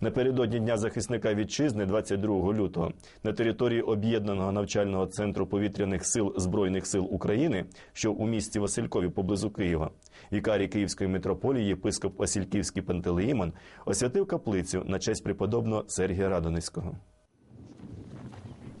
Напередодні Дня захисника вітчизни, 22 лютого, на території об'єднаного навчального центру повітряних сил збройних сил України, що у місті Василькові поблизу Києва, вікарій Київської митрополії єпископ Васильківський Пантелеїмон освятив каплицю на честь преподобного Сергія Радоницького.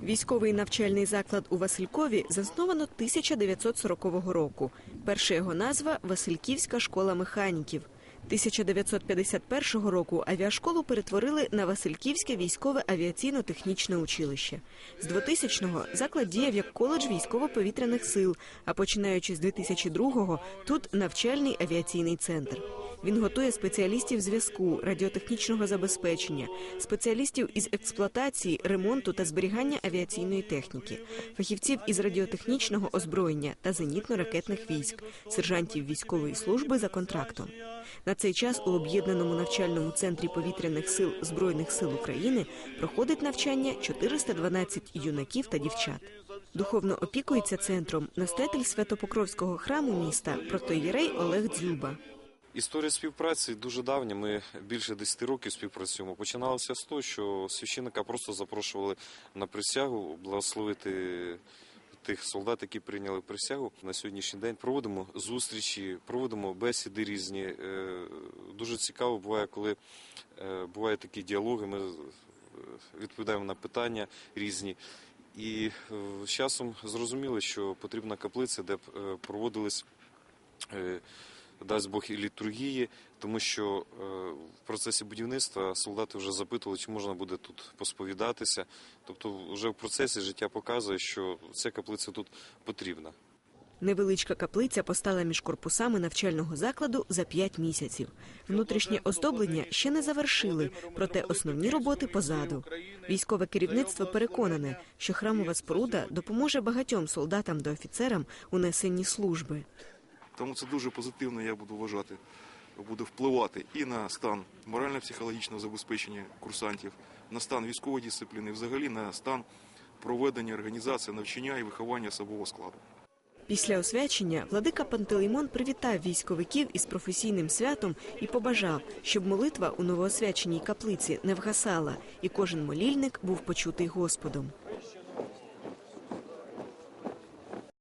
Військовий навчальний заклад у Василькові засновано 1940 року. Перша його назва Васильківська школа механіків. 1951 року авіашколу перетворили на Васильківське військове авіаційно-технічне училище. З 2000-го заклад діяв як коледж військово-повітряних сил, а починаючи з 2002-го тут навчальний авіаційний центр. Він готує спеціалістів зв'язку, радіотехнічного забезпечення, спеціалістів із експлуатації, ремонту та зберігання авіаційної техніки, фахівців із радіотехнічного озброєння та зенітно-ракетних військ, сержантів військової служби за контрактом. На цей час у об'єднаному навчальному центрі повітряних сил збройних сил України проходить навчання 412 юнаків та дівчат. Духовно опікується центром настоятель Святопокровського храму міста протоєрей Олег Дзюба. Історія співпраці дуже давня. Ми більше 10 років співпрацюємо. Починалося з того, що священника просто запрошували на присягу благословити тих солдат, які прийняли присягу. На сьогоднішній день проводимо зустрічі, проводимо бесіди різні. Е, Дуже цікаво буває, коли е, бувають такі діалоги. Ми е, відповідаємо на питання різні. І з часом зрозуміли, що потрібна каплиця, де б проводились дасть Бог і літургії, тому що е, в процесі будівництва солдати вже запитували, чи можна буде тут посповідатися. Тобто, вже в процесі життя показує, що ця каплиця тут потрібна. Невеличка каплиця постала між корпусами навчального закладу за п'ять місяців. Внутрішнє оздоблення ще не завершили, проте основні роботи позаду. Військове керівництво переконане, що храмова споруда допоможе багатьом солдатам та офіцерам у несенні служби. Тому це дуже позитивно, я буду вважати, буде впливати і на стан морально-психологічного забезпечення курсантів, на стан військової дисципліни, взагалі на стан проведення організації навчання і виховання особового складу. Після освячення владика Пантелеймон привітав військовиків із професійним святом і побажав, щоб молитва у новоосвяченій каплиці не вгасала, і кожен молільник був почутий Господом.